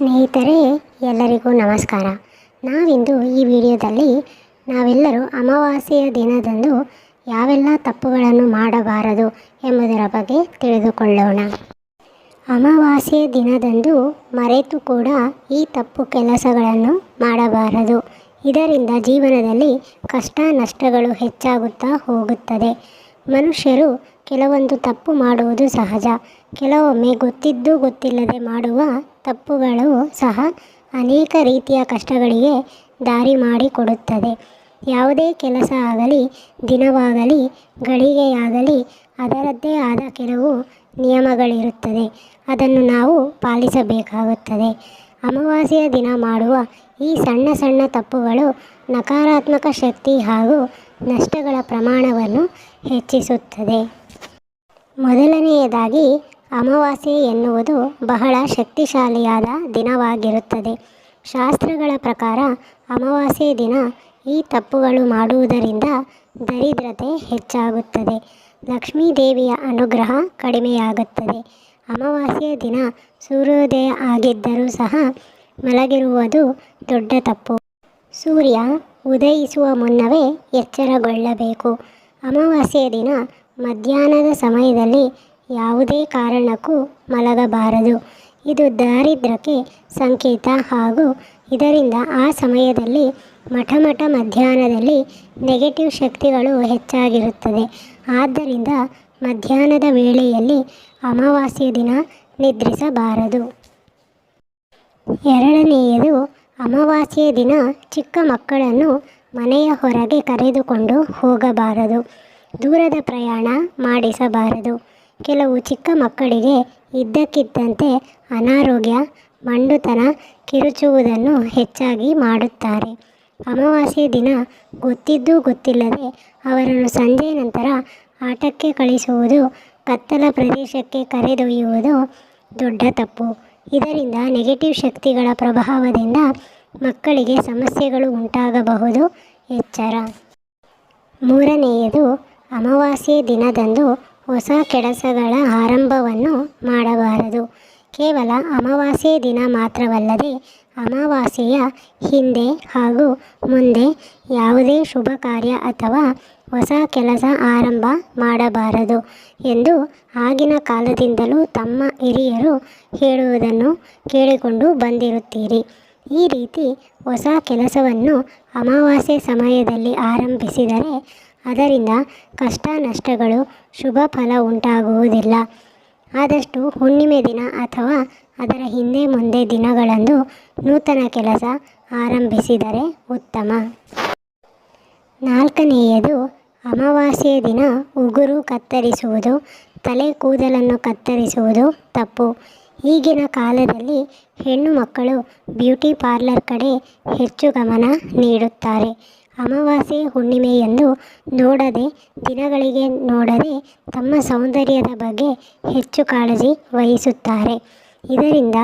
ಸ್ನೇಹಿತರೆ, ಎಲ್ಲರಿಗೂ ನಮಸ್ಕಾರ. ನಾವಿಂದು ಈ ವಿಡಿಯೋದಲ್ಲಿ ನಾವೆಲ್ಲರೂ ಅಮಾವಾಸ್ಯೆಯ ದಿನದಂದು ಯಾವೆಲ್ಲ ತಪ್ಪುಗಳನ್ನು ಮಾಡಬಾರದು ಎಂಬುದರ ಬಗ್ಗೆ ತಿಳಿದುಕೊಳ್ಳೋಣ. ಅಮಾವಾಸ್ಯೆಯ ದಿನದಂದು ಮರೆತು ಕೂಡ ಈ ತಪ್ಪು ಕೆಲಸಗಳನ್ನು ಮಾಡಬಾರದು. ಇದರಿಂದ ಜೀವನದಲ್ಲಿ ಕಷ್ಟ ನಷ್ಟಗಳು ಹೆಚ್ಚಾಗುತ್ತಾ ಹೋಗುತ್ತದೆ. ಮನುಷ್ಯರು ಕೆಲವೊಂದು ತಪ್ಪು ಮಾಡುವುದು ಸಹಜ. ಕೆಲವೊಮ್ಮೆ ಗೊತ್ತಿದ್ದು ಗೊತ್ತಿಲ್ಲದೆ ಮಾಡುವ ತಪ್ಪುಗಳು ಸಹ ಅನೇಕ ರೀತಿಯ ಕಷ್ಟಗಳಿಗೆ ದಾರಿ ಮಾಡಿಕೊಡುತ್ತದೆ. ಯಾವುದೇ ಕೆಲಸ ಆಗಲಿ, ದಿನವಾಗಲಿ, ಗಳಿಗೆಯಾಗಲಿ, ಅದರದ್ದೇ ಆದ ಕೆಲವು ನಿಯಮಗಳಿರುತ್ತದೆ. ಅದನ್ನು ನಾವು ಪಾಲಿಸಬೇಕಾಗುತ್ತದೆ. ಅಮಾವಾಸ್ಯೆಯ ದಿನ ಮಾಡುವ ಈ ಸಣ್ಣ ಸಣ್ಣ ತಪ್ಪುಗಳು ನಕಾರಾತ್ಮಕ ಶಕ್ತಿ ಹಾಗೂ ನಷ್ಟಗಳ ಪ್ರಮಾಣವನ್ನು ಹೆಚ್ಚಿಸುತ್ತದೆ. ಮೊದಲನೆಯದಾಗಿ ಅಮಾವಾಸ್ಯೆ ಎನ್ನುವುದು ಬಹಳ ಶಕ್ತಿಶಾಲಿಯಾದ ದಿನವಾಗಿರುತ್ತದೆ. ಶಾಸ್ತ್ರಗಳ ಪ್ರಕಾರ ಅಮಾವಾಸ್ಯೆ ದಿನ ಈ ತಪ್ಪುಗಳು ಮಾಡುವುದರಿಂದ ದರಿದ್ರತೆ ಹೆಚ್ಚಾಗುತ್ತದೆ. ಲಕ್ಷ್ಮೀ ದೇವಿಯ ಅನುಗ್ರಹ ಕಡಿಮೆಯಾಗುತ್ತದೆ. ಅಮಾವಾಸ್ಯೆಯ ದಿನ ಸೂರ್ಯೋದಯ ಆಗಿದ್ದರೂ ಸಹ ಮಲಗಿರುವುದು ದೊಡ್ಡ ತಪ್ಪು. ಸೂರ್ಯ ಉದಯಿಸುವ ಮುನ್ನವೇ ಎಚ್ಚರಗೊಳ್ಳಬೇಕು. ಅಮಾವಾಸ್ಯೆಯ ದಿನ ಮಧ್ಯಾಹ್ನದ ಸಮಯದಲ್ಲಿ ಯಾವುದೇ ಕಾರಣಕ್ಕೂ ಮಲಗಬಾರದು. ಇದು ದಾರಿದ್ರ್ಯಕ್ಕೆ ಸಂಕೇತ ಹಾಗೂ ಇದರಿಂದ ಆ ಸಮಯದಲ್ಲಿ ಮಠ ಮಠ ಮಧ್ಯಾಹ್ನದಲ್ಲಿ ನೆಗೆಟಿವ್ ಶಕ್ತಿಗಳು ಹೆಚ್ಚಾಗಿರುತ್ತದೆ. ಆದ್ದರಿಂದ ಮಧ್ಯಾಹ್ನದ ವೇಳೆಯಲ್ಲಿ ಅಮಾವಾಸ್ಯ ದಿನ ನಿದ್ರಿಸಬಾರದು. ಎರಡನೆಯದು, ಅಮಾವಾಸ್ಯೆ ದಿನ ಚಿಕ್ಕ ಮಕ್ಕಳನ್ನು ಮನೆಯ ಹೊರಗೆ ಕರೆದುಕೊಂಡು ಹೋಗಬಾರದು. ದೂರದ ಪ್ರಯಾಣ ಮಾಡಿಸಬಾರದು. ಕೆಲವು ಚಿಕ್ಕ ಮಕ್ಕಳಿಗೆ ಇದ್ದಕ್ಕಿದ್ದಂತೆ ಅನಾರೋಗ್ಯ, ಮಂಡುತನ ಕಿರುಚುವುದನ್ನು ಹೆಚ್ಚಾಗಿ ಮಾಡುತ್ತಾರೆ. ಅಮಾವಾಸ್ಯೆ ದಿನ ಗೊತ್ತಿದ್ದೂ ಗೊತ್ತಿಲ್ಲದೆ ಅವರನ್ನು ಸಂಜೆ ನಂತರ ಆಟಕ್ಕೆ ಕಳಿಸುವುದು ಕತ್ತಲ ಪ್ರದೇಶಕ್ಕೆ ಕರೆದೊಯ್ಯುವುದು ದೊಡ್ಡ ತಪ್ಪು. ಇದರಿಂದ ನೆಗೆಟಿವ್ ಶಕ್ತಿಗಳ ಪ್ರಭಾವದಿಂದ ಮಕ್ಕಳಿಗೆ ಸಮಸ್ಯೆಗಳು ಉಂಟಾಗಬಹುದು. ಎಚ್ಚರ. ಮೂರನೆಯದು, ಅಮಾವಾಸ್ಯೆ ದಿನದಂದು ಹೊಸ ಕೆಲಸಗಳ ಆರಂಭವನ್ನು ಮಾಡಬಾರದು. ಕೇವಲ ಅಮಾವಾಸ್ಯೆ ದಿನ ಮಾತ್ರವಲ್ಲದೆ ಅಮಾವಾಸ್ಯೆಯ ಹಿಂದೆ ಹಾಗೂ ಮುಂದೆ ಯಾವುದೇ ಶುಭ ಕಾರ್ಯ ಅಥವಾ ಹೊಸ ಕೆಲಸ ಆರಂಭ ಮಾಡಬಾರದು ಎಂದು ಆಗಿನ ಕಾಲದಿಂದಲೂ ತಮ್ಮ ಹಿರಿಯರು ಹೇಳುವುದನ್ನು ಕೇಳಿಕೊಂಡು ಬಂದಿರುತ್ತೀರಿ. ಈ ರೀತಿ ಹೊಸ ಕೆಲಸವನ್ನು ಅಮಾವಾಸ್ಯೆ ಸಮಯದಲ್ಲಿ ಆರಂಭಿಸಿದರೆ ಅದರಿಂದ ಕಷ್ಟ ನಷ್ಟಗಳು ಶುಭ ಫಲ ಉಂಟಾಗುವುದಿಲ್ಲ. ಆದಷ್ಟು ಹುಣ್ಣಿಮೆ ದಿನ ಅಥವಾ ಅದರ ಹಿಂದೆ ಮುಂದೆ ದಿನಗಳಂದು ನೂತನ ಕೆಲಸ ಆರಂಭಿಸಿದರೆ ಉತ್ತಮ. ನಾಲ್ಕನೆಯದು, ಅಮಾವಾಸ್ಯೆಯ ದಿನ ಉಗುರು ಕತ್ತರಿಸುವುದು, ತಲೆ ಕೂದಲನ್ನು ಕತ್ತರಿಸುವುದು ತಪ್ಪು. ಈಗಿನ ಕಾಲದಲ್ಲಿ ಹೆಣ್ಣು ಮಕ್ಕಳು ಬ್ಯೂಟಿ ಪಾರ್ಲರ್ ಕಡೆ ಹೆಚ್ಚು ಗಮನ ನೀಡುತ್ತಾರೆ. ಅಮಾವಾಸ್ಯೆ ಹುಣ್ಣಿಮೆಯನ್ನು ನೋಡದೆ, ದಿನಗಳಿಗೆ ನೋಡದೆ ತಮ್ಮ ಸೌಂದರ್ಯದ ಬಗ್ಗೆ ಹೆಚ್ಚು ಕಾಳಜಿ ವಹಿಸುತ್ತಾರೆ. ಇದರಿಂದ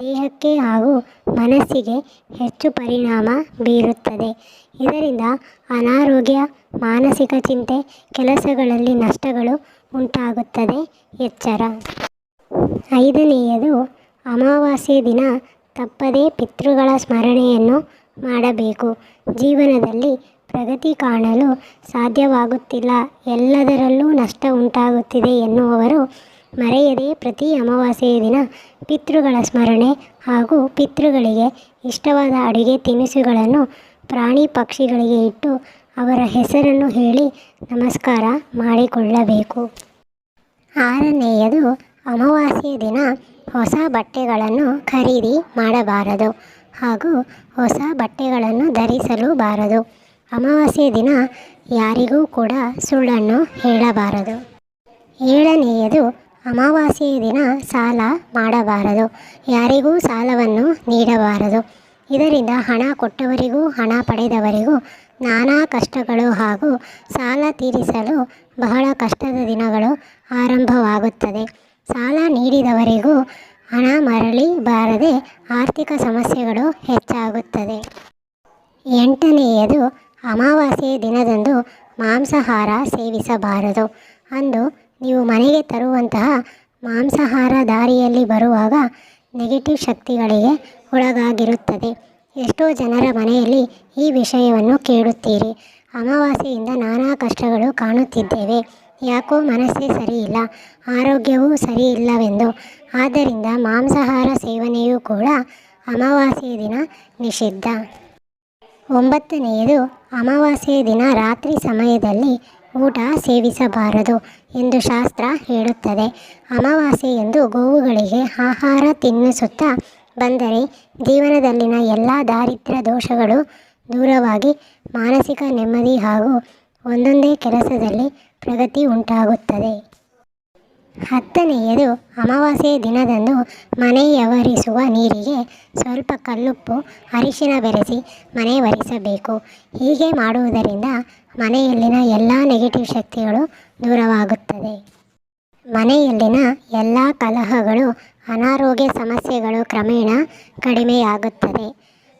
ದೇಹಕ್ಕೆ ಹಾಗೂ ಮನಸ್ಸಿಗೆ ಹೆಚ್ಚು ಪರಿಣಾಮ ಬೀರುತ್ತದೆ. ಇದರಿಂದ ಅನಾರೋಗ್ಯ, ಮಾನಸಿಕ ಚಿಂತೆ, ಕೆಲಸಗಳಲ್ಲಿ ನಷ್ಟಗಳು ಉಂಟಾಗುತ್ತದೆ. ಎಚ್ಚರ. ಐದನೆಯದು, ಅಮಾವಾಸ್ಯೆ ದಿನ ತಪ್ಪದೇ ಪಿತೃಗಳ ಸ್ಮರಣೆಯನ್ನು ಮಾಡಬೇಕು. ಜೀವನದಲ್ಲಿ ಪ್ರಗತಿ ಕಾಣಲು ಸಾಧ್ಯವಾಗುತ್ತಿಲ್ಲ. ಎಲ್ಲದರಲ್ಲೂ ನಷ್ಟ ಉಂಟಾಗುತ್ತಿದೆ ಎನ್ನುವವರು ಮರೆಯದೇ ಪ್ರತಿ ಅಮಾವಾಸ್ಯೆಯ ದಿನ ಪಿತೃಗಳ ಸ್ಮರಣೆ ಹಾಗೂ ಪಿತೃಗಳಿಗೆ ಇಷ್ಟವಾದ ಅಡುಗೆ ತಿನಿಸುಗಳನ್ನು ಪ್ರಾಣಿ ಪಕ್ಷಿಗಳಿಗೆ ಇಟ್ಟು ಅವರ ಹೆಸರನ್ನು ಹೇಳಿ ನಮಸ್ಕಾರ ಮಾಡಿಕೊಳ್ಳಬೇಕು. ಆರನೆಯದು ಅಮಾವಾಸ್ಯೆ ದಿನ ಹೊಸ ಬಟ್ಟೆಗಳನ್ನು ಖರೀದಿ ಮಾಡಬಾರದು. ಹಾಗೂ ಹೊಸ ಬಟ್ಟೆಗಳನ್ನು ಧರಿಸಲು ಬಾರದು. ಅಮಾವಾಸ್ಯೆ ದಿನ ಯಾರಿಗೂ ಕೂಡ ಸುಳ್ಳನ್ನು ಹೇಳಬಾರದು. ಏಳನೆಯದು ಅಮಾವಾಸ್ಯೆಯ ದಿನ ಸಾಲ ಮಾಡಬಾರದು. ಯಾರಿಗೂ ಸಾಲವನ್ನು ನೀಡಬಾರದು. ಇದರಿಂದ ಹಣ ಕೊಟ್ಟವರಿಗೂ, ಹಣ ಪಡೆದವರಿಗೂ ನಾನಾ ಕಷ್ಟಗಳು ಹಾಗೂ ಸಾಲ ತೀರಿಸಲು ಬಹಳ ಕಷ್ಟದ ದಿನಗಳು ಆರಂಭವಾಗುತ್ತದೆ. ಸಾಲ ನೀಡಿದವರಿಗೂ ಹಣ ಮರಳಿ ಬಾರದೆ ಆರ್ಥಿಕ ಸಮಸ್ಯೆಗಳು ಹೆಚ್ಚಾಗುತ್ತದೆ. ಎಂಟನೆಯದು ಅಮಾವಾಸ್ಯೆ ದಿನದಂದು ಮಾಂಸಾಹಾರ ಸೇವಿಸಬಾರದು. ಅಂದು ನೀವು ಮನೆಗೆ ತರುವಂತಹ ಮಾಂಸಾಹಾರ ದಾರಿಯಲ್ಲಿ ಬರುವಾಗ ನೆಗೆಟಿವ್ ಶಕ್ತಿಗಳಿಗೆ ಒಳಗಾಗಿರುತ್ತದೆ. ಎಷ್ಟೋ ಜನರ ಮನೆಯಲ್ಲಿ ಈ ವಿಷಯವನ್ನು ಕೇಳುತ್ತೀರಿ. ಅಮಾವಾಸ್ಯೆಯಿಂದ ನಾನಾ ಕಷ್ಟಗಳು ಕಾಣುತ್ತಿದ್ದೇವೆ. ಯಾಕೋ ಮನಸ್ಸೇ ಸರಿಯಿಲ್ಲ. ಆರೋಗ್ಯವೂ ಸರಿ ಇಲ್ಲವೆಂದು ಆದ್ದರಿಂದ ಮಾಂಸಾಹಾರ ಸೇವನೆಯೂ ಕೂಡ ಅಮಾವಾಸ್ಯೆಯ ದಿನ ನಿಷಿದ್ಧ. ಒಂಬತ್ತನೆಯದು, ಅಮಾವಾಸ್ಯೆಯ ದಿನ ರಾತ್ರಿ ಸಮಯದಲ್ಲಿ ಊಟ ಸೇವಿಸಬಾರದು ಎಂದು ಶಾಸ್ತ್ರ ಹೇಳುತ್ತದೆ. ಅಮಾವಾಸ್ಯೆ ಎಂದು ಗೋವುಗಳಿಗೆ ಆಹಾರ ತಿನ್ನಿಸುತ್ತಾ ಬಂದರೆ ಜೀವನದಲ್ಲಿನ ಎಲ್ಲ ದಾರಿದ್ರ್ಯ ದೋಷಗಳು ದೂರವಾಗಿ ಮಾನಸಿಕ ನೆಮ್ಮದಿ ಹಾಗೂ ಒಂದೊಂದೇ ಕೆಲಸದಲ್ಲಿ ಪ್ರಗತಿ ಉಂಟಾಗುತ್ತದೆ. ಹತ್ತನೆಯದು ಅಮಾವಾಸ್ಯೆ ದಿನದಂದು ಮನೆಯವರಿಸುವ ನೀರಿಗೆ ಸ್ವಲ್ಪ ಕಲ್ಲುಪ್ಪು, ಅರಿಶಿನ ಬೆರೆಸಿ ಮನೆ ಒರೆಸಬೇಕು ಹೀಗೆ ಮಾಡುವುದರಿಂದ ಮನೆಯಲ್ಲಿನ ಎಲ್ಲ ನೆಗೆಟಿವ್ ಶಕ್ತಿಗಳು ದೂರವಾಗುತ್ತದೆ. ಮನೆಯಲ್ಲಿನ ಎಲ್ಲ ಕಲಹಗಳು, ಅನಾರೋಗ್ಯ ಸಮಸ್ಯೆಗಳು ಕ್ರಮೇಣ ಕಡಿಮೆಯಾಗುತ್ತದೆ.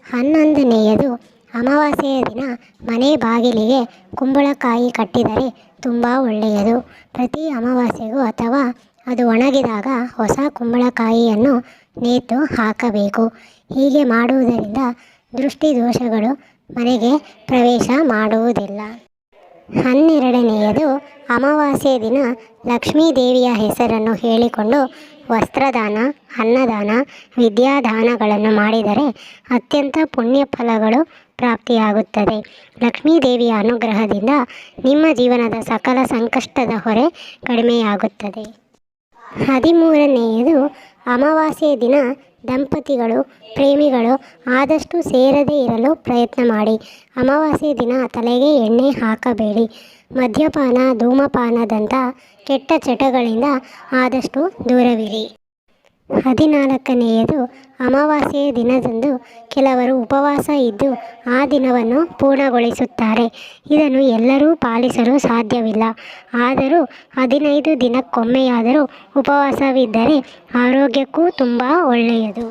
ಹನ್ನೊಂದನೆಯದು ಅಮಾವಾಸ್ಯೆಯ ದಿನ ಮನೆ ಬಾಗಿಲಿಗೆ ಕುಂಬಳಕಾಯಿ ಕಟ್ಟಿದರೆ ತುಂಬ ಒಳ್ಳೆಯದು. ಪ್ರತಿ ಅಮಾವಾಸ್ಯೆಗೂ ಅಥವಾ ಅದು ಒಣಗಿದಾಗ ಹೊಸ ಕುಂಬಳಕಾಯಿಯನ್ನು ನೇತು ಹಾಕಬೇಕು. ಹೀಗೆ ಮಾಡುವುದರಿಂದ ದೃಷ್ಟಿ ದೋಷಗಳು ಮನೆಗೆ ಪ್ರವೇಶ ಮಾಡುವುದಿಲ್ಲ. ಹನ್ನೆರಡನೆಯದು ಅಮಾವಾಸ್ಯೆ ದಿನ ಲಕ್ಷ್ಮೀ ದೇವಿಯ ಹೆಸರನ್ನು ಹೇಳಿಕೊಂಡು ವಸ್ತ್ರದಾನ, ಅನ್ನದಾನ, ವಿದ್ಯಾದಾನಗಳನ್ನು ಮಾಡಿದರೆ ಅತ್ಯಂತ ಪುಣ್ಯ ಫಲಗಳು ಪ್ರಾಪ್ತಿಯಾಗುತ್ತದೆ. ಲಕ್ಷ್ಮೀ ದೇವಿಯ ಅನುಗ್ರಹದಿಂದ ನಿಮ್ಮ ಜೀವನದ ಸಕಲ ಸಂಕಷ್ಟದ ಹೊರೆ ಕಡಿಮೆಯಾಗುತ್ತದೆ. ಹದಿಮೂರನೆಯದು ಅಮಾವಾಸ್ಯೆ ದಿನ ದಂಪತಿಗಳು, ಪ್ರೇಮಿಗಳು ಆದಷ್ಟು ಸೇರದೇ ಇರಲು ಪ್ರಯತ್ನ ಮಾಡಿ. ಅಮಾವಾಸ್ಯೆ ದಿನ ತಲೆಗೆ ಎಣ್ಣೆ ಹಾಕಬೇಡಿ. ಮದ್ಯಪಾನ, ಧೂಮಪಾನದಂಥ ಕೆಟ್ಟ ಚಟಗಳಿಂದ ಆದಷ್ಟು ದೂರವಿರಿ. ಹದಿನಾಲ್ಕನೆಯದು ಅಮಾವಾಸ್ಯೆಯ ದಿನದಂದು ಕೆಲವರು ಉಪವಾಸ ಇದ್ದು ಆ ದಿನವನ್ನು ಪೂರ್ಣಗೊಳಿಸುತ್ತಾರೆ. ಇದನ್ನು ಎಲ್ಲರೂ ಪಾಲಿಸಲು ಸಾಧ್ಯವಿಲ್ಲ. ಆದರೂ ಹದಿನೈದು ದಿನಕ್ಕೊಮ್ಮೆಯಾದರೂ ಉಪವಾಸವಿದ್ದರೆ ಆರೋಗ್ಯಕ್ಕೂ ತುಂಬ ಒಳ್ಳೆಯದು.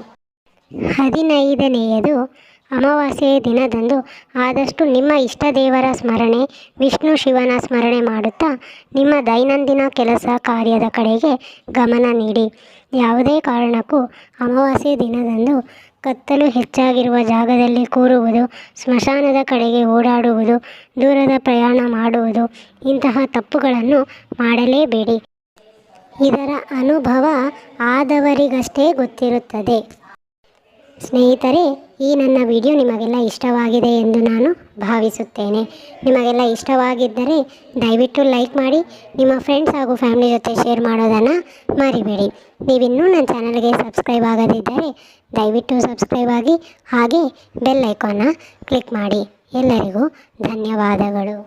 ಹದಿನೈದನೆಯದು ಅಮಾವಾಸ್ಯೆಯ ದಿನದಂದು ಆದಷ್ಟು ನಿಮ್ಮ ಇಷ್ಟ ದೇವರ ಸ್ಮರಣೆ, ವಿಷ್ಣು ಶಿವನ ಸ್ಮರಣೆ ಮಾಡುತ್ತಾ ನಿಮ್ಮ ದೈನಂದಿನ ಕೆಲಸ ಕಾರ್ಯದ ಕಡೆಗೆ ಗಮನ ನೀಡಿ. ಯಾವುದೇ ಕಾರಣಕ್ಕೂ ಅಮಾವಾಸ್ಯೆ ದಿನದಂದು ಕತ್ತಲು ಹೆಚ್ಚಾಗಿರುವ ಜಾಗದಲ್ಲಿ ಕೂರುವುದು, ಸ್ಮಶಾನದ ಕಡೆಗೆ ಓಡಾಡುವುದು, ದೂರದ ಪ್ರಯಾಣ ಮಾಡುವುದು ಇಂತಹ ತಪ್ಪುಗಳನ್ನು ಮಾಡಲೇಬೇಡಿ. ಇದರ ಅನುಭವ ಆದವರಿಗಷ್ಟೇ ಗೊತ್ತಿರುತ್ತದೆ. ಸ್ನೇಹಿತರೆ, ಈ ನನ್ನ ವಿಡಿಯೋ ನಿಮಗೆಲ್ಲ ಇಷ್ಟವಾಗಿದೆ ಎಂದು ನಾನು ಭಾವಿಸುತ್ತೇನೆ. ನಿಮಗೆಲ್ಲ ಇಷ್ಟವಾಗಿದ್ದರೆ ದಯವಿಟ್ಟು ಲೈಕ್ ಮಾಡಿ, ನಿಮ್ಮ ಫ್ರೆಂಡ್ಸ್ ಹಾಗೂ ಫ್ಯಾಮಿಲಿ ಜೊತೆ ಶೇರ್ ಮಾಡೋದನ್ನು ಮರಿಬೇಡಿ. ನೀವಿನ್ನೂ ನನ್ನ ಚಾನಲ್ಗೆ ಸಬ್ಸ್ಕ್ರೈಬ್ ಆಗದಿದ್ದರೆ ದಯವಿಟ್ಟು ಸಬ್ಸ್ಕ್ರೈಬ್ ಆಗಿ, ಹಾಗೆ ಬೆಲ್ ಐಕಾನ್ನ ಕ್ಲಿಕ್ ಮಾಡಿ. ಎಲ್ಲರಿಗೂ ಧನ್ಯವಾದಗಳು.